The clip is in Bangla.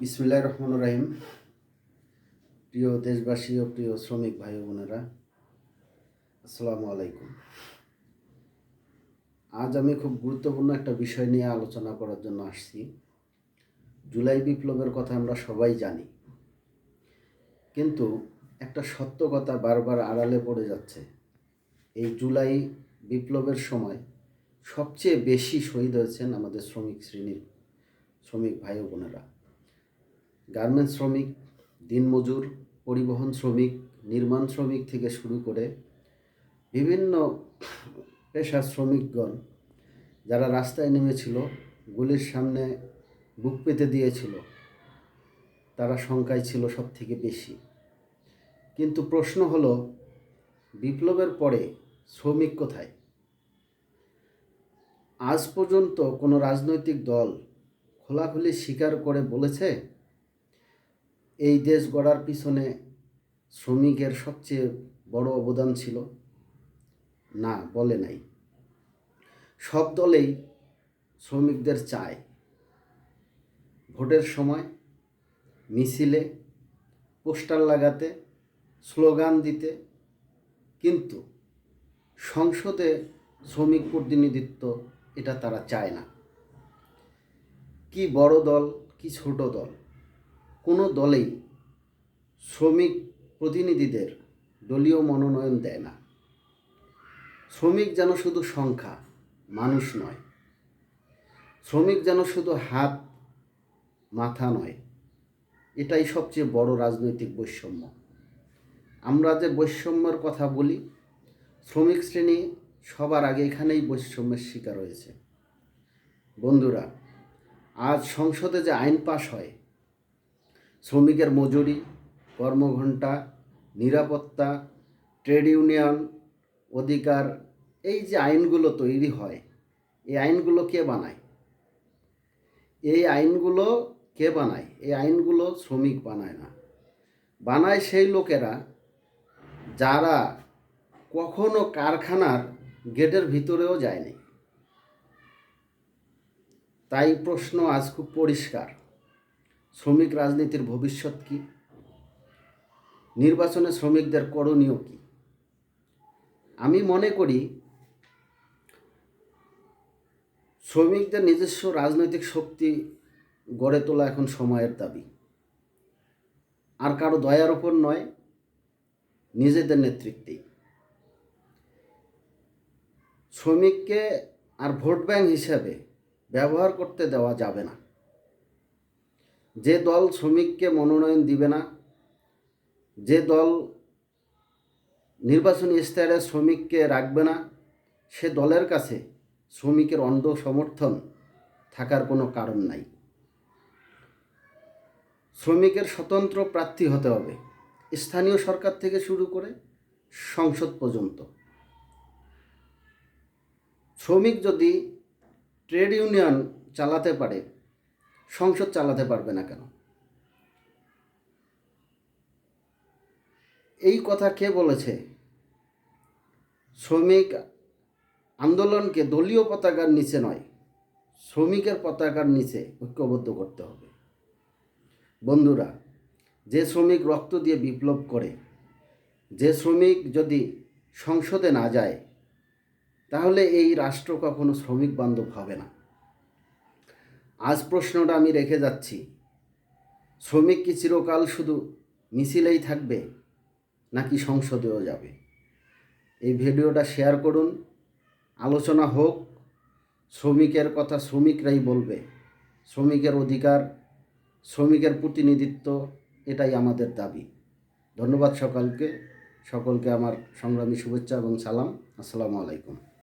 বিসমুল্লাহ রহমান রাহিম। প্রিয় দেশবাসী ও প্রিয় শ্রমিক ভাই বোনেরা, আসসালামু আলাইকুম। আজ আমি খুব গুরুত্বপূর্ণ একটা বিষয় নিয়ে আলোচনা করার জন্য আসছি। জুলাই বিপ্লবের কথা আমরা সবাই জানি। কিন্তু একটা সত্য কথা বারবার আড়ালে পড়ে যাচ্ছে। এই জুলাই বিপ্লবের সময় সবচেয়ে বেশি শহীদ হয়েছেন আমাদের শ্রমিক শ্রেণির, শ্রমিক ভাই বোনেরা। গার্মেন্টস শ্রমিক, দিনমজুর, পরিবহন শ্রমিক, নির্মাণ শ্রমিক থেকে শুরু করে বিভিন্ন পেশার শ্রমিকগণ যারা রাস্তায় নেমেছিল, গুলির সামনে বুক পেতে দিয়েছিল, তারা সংখ্যায় ছিল সব থেকে বেশি। কিন্তু প্রশ্ন হলো, বিপ্লবের পরে শ্রমিক কোথায়? আজ পর্যন্ত কোনো রাজনৈতিক দল খোলাখুলি স্বীকার করে বলেছে এই দেশ গড়ার পিছনে শ্রমিকের সবচেয়ে বড় অবদান ছিল? না, বলে নাই। সব দলেই শ্রমিকদের চায়। ভোটের সময় মিছিলে, পোস্টার লাগাতে, স্লোগান দিতে, কিন্তু সংসদে শ্রমিক প্রতিনিধিত্ব এটা তারা চায় না। কি বড় দল, কি ছোট দল? কোনো দলেই শ্রমিক প্রতিনিধিদের দলীয় মনোনয়ন দেয় না। শ্রমিক যেন শুধু সংখ্যা, মানুষ নয়। শ্রমিক যেন শুধু হাত, মাথা নয়। এটাই সবচেয়ে বড় রাজনৈতিক বৈষম্য। আমরা যে বৈষম্যের কথা বলি, শ্রমিক শ্রেণি সবার আগে এখানেই বৈষম্যের শিকার হয়েছে। বন্ধুরা, আজ সংসদে যে আইন পাশ হয় শ্রমিকের মজুরি, কর্মঘণ্টা, নিরাপত্তা, ট্রেড ইউনিয়ন, অধিকার, এই যে আইনগুলো তৈরি হয়, এই আইনগুলো কে বানায়? এই আইনগুলো কে বানায়? এই আইনগুলো শ্রমিক বানায় না। বানায় সেই লোকেরা যারা কখনো কারখানার গেটের ভিতরেও যায়নি। তাই প্রশ্ন আজ খুব পরিষ্কার। শ্রমিক রাজনীতির ভবিষ্যৎ কি? নির্বাচনে শ্রমিকদের করণীয় কি? আমি মনে করি শ্রমিকদের নিজস্ব রাজনৈতিক শক্তি গড়ে তোলা এখন সময়ের দাবি। আর কারও দয়ার ওপর নয়, নিজেদের নেতৃত্বেই। শ্রমিককে আর ভোট ব্যাংক হিসাবে ব্যবহার করতে দেওয়া যাবে না। যে দল শ্রমিককে মনোনয়ন দিবে না, যে দল নির্বাচনী ইস্তাহারে শ্রমিককে রাখবে না, সে দলের কাছে শ্রমিকের অন্ধ সমর্থন থাকার কোনো কারণ নাই। শ্রমিকের স্বতন্ত্র প্রার্থী হতে হবে, স্থানীয় সরকার থেকে শুরু করে সংসদ পর্যন্ত। শ্রমিক যদি ট্রেড ইউনিয়ন চালাতে পারে সংসদ চালাতে পারবে না কেন? এই কথা কে বলেছে? শ্রমিক আন্দোলনকে দলীয় পতাকার নিচে নয়, শ্রমিকের পতাকার নিচে ঐক্যবদ্ধ করতে হবে। বন্ধুরা, যে শ্রমিক রক্ত দিয়ে বিপ্লব করে, যে শ্রমিক যদি সংসদে না যায়, তাহলে এই রাষ্ট্র কখনো শ্রমিক বান্ধব হবে না। আজ প্রশ্নটা আমি রেখে যাচ্ছি। শ্রমিক কি চিরকাল শুধু মিছিলেই থাকবে, নাকি সংসদেও যাবে? এই ভিডিওটা শেয়ার করুন, আলোচনা হোক, শ্রমিকের কথা শ্রমিকরাই বলবে। শ্রমিকের অধিকার, শ্রমিকের প্রতিনিধিত্ব, এটাই আমাদের দাবি। ধন্যবাদ সকলকে সকলকে আমার সংগ্রামী শুভেচ্ছা এবং সালাম। আসসালামু আলাইকুম।